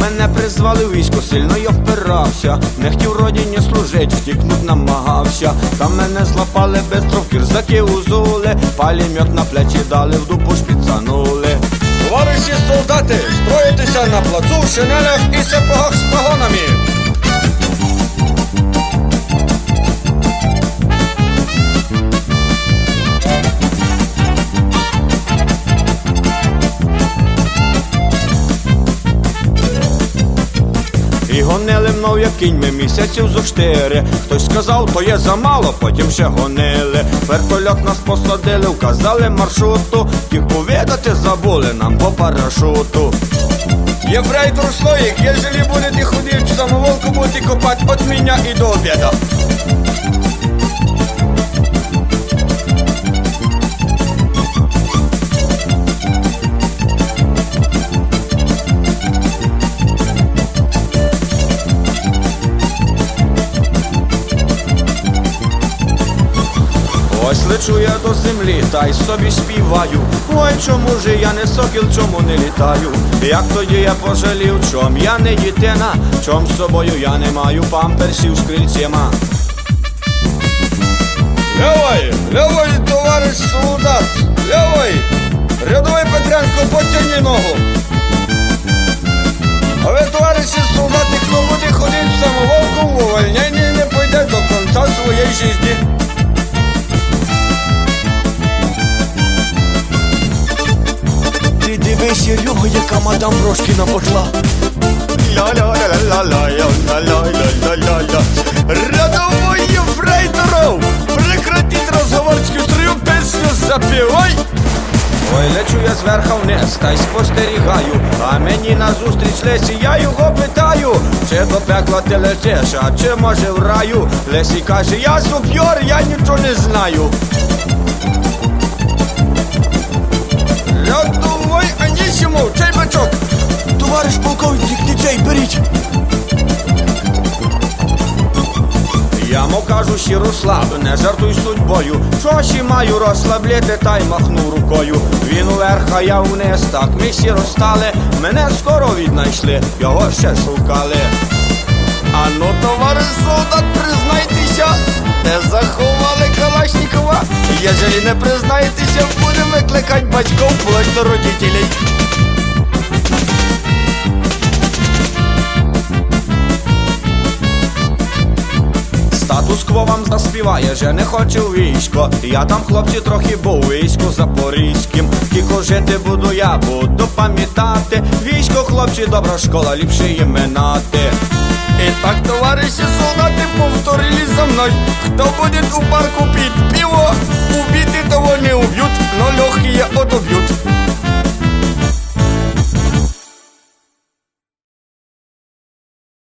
Мене призвали військо, сильно я впирався, не хотів родині служить, втікнуть намагався. Там мене злапали без тровкір, заки узули, палімет на плечі дали, в дупу шпіцанули. Товариші солдати, строїтеся на плацу в шинелях і сапогах з погонами. І гонили мною як кіньми місяців зо штири. Хтось сказав, то є замало, потім ще гонили. Вертольот нас посадили, вказали маршруту. Ті повідати забули нам по парашуту. Єврейтор слоїк, ежели будете ходить в самоволку, будете копать от мене і до обіда. Ось лечу я до землі, та й собі співаю. Ой, чому же я не сокіл, чому не літаю? Як тоді я пожалів, чом я не дітина, чом з собою я не маю памперсів з крильцяма. Лявай, лявай, товариш солдат, лявай! Рядовий Петренко, потягни ногу. А ви, товариші солдати, хто буде ходити в самоволку, в увольненні не пойде до кінця своєї житті. знає Серега, яка мадам брошки напекла. Рядовою фрейдером! Прекратіть розговор з кістрою, пісню запівай! Ой, лечу я зверху вниз, та й спостерігаю, а мені назустріч Лесі, я його питаю, чи до пекла ти летиш, а чи може в раю? Лесі каже, я суп'йор, я нічого не знаю. Чей бачок! Товариш полковник, цей, беріть. Я йому кажу щиро слаб, не жартуй судьбою. Що маю розслабляти, та й махнув рукою. Він уверх, а я вниз, так ми всі розстали. Мене скоро віднайшли, його ще шукали. А ну, товариш солдат, признайтеся, де заховали Калашникова? Єжели не признаєтеся, будемо викликати батьків вплоть до родителей. Статус-кво вам заспіває, же не хочу військо. Я там, хлопці, трохи був війську запорізьким. Кіко жити буду, я буду пам'ятати. Військо, хлопці, добра школа, ліпше їм минати. І так, товариші солдати, повторили за мною. To будет у парку пить пиво Убиты того не убьют, но легкие отобьют